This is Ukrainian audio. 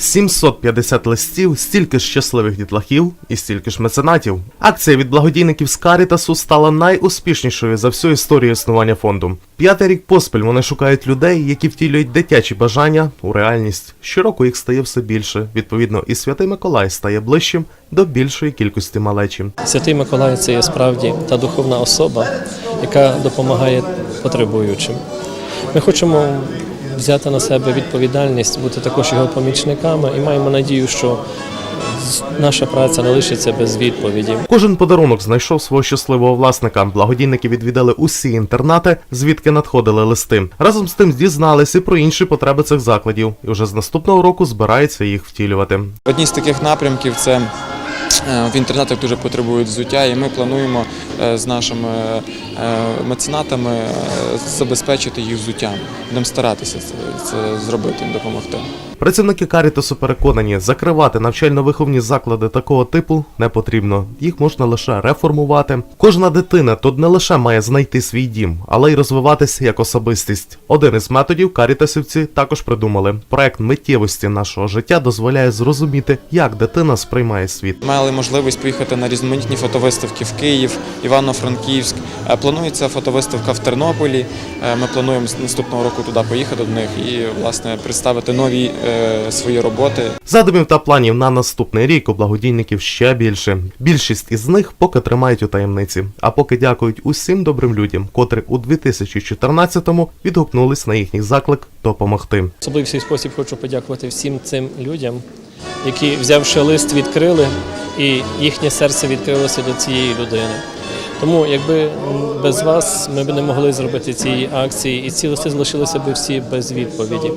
750 листів, стільки ж щасливих дітлахів і стільки ж меценатів. Акція від благодійників з Карітасу стала найуспішнішою за всю історію існування фонду. П'ятий рік поспіль вони шукають людей, які втілюють дитячі бажання у реальність. Щороку їх стає все більше. Відповідно, і святий Миколай стає ближчим до більшої кількості малечі. Святий Миколай це є справді та духовна особа, яка допомагає потребуючим. Ми хочемо взяти на себе відповідальність, бути також його помічниками і маємо надію, що наша праця не лишиться без відповіді. Кожен подарунок знайшов свого щасливого власника. Благодійники відвідали усі інтернати, звідки надходили листи. Разом з тим дізнались і про інші потреби цих закладів, і вже з наступного року збираються їх втілювати. Одні з таких напрямків це в інтернатах дуже потребують взуття, і ми плануємо е, з нашими е, меценатами е, забезпечити їх взуттям. Будемо старатися це, зробити, допомогти. Працівники Карітасу переконані, закривати навчально-виховні заклади такого типу не потрібно. Їх можна лише реформувати. Кожна дитина тут не лише має знайти свій дім, але й розвиватися як особистість. Один із методів карітасівці також придумали. Проект миттєвості нашого життя дозволяє зрозуміти, як дитина сприймає світ. Мали можливість поїхати на різноманітні фотовиставки в Київ, Івано-Франківськ. Е, Планується фотовиставка в Тернополі. Е, Ми плануємо наступного року туди поїхати до них і власне представити нові е, свої роботи. Задумів та планів на наступний рік у благодійників ще більше. Більшість із них поки тримають у таємниці, а поки дякують усім добрим людям, котрі у 2014-му відгукнулись на їхній заклик допомогти. Свій спосіб хочу подякувати всім цим людям, які, взявши лист, відкрили, і їхнє серце відкрилося до цієї людини. Тому, якби без вас ми б не могли зробити цієї акції, і ці листи залишилися б всі без відповіді.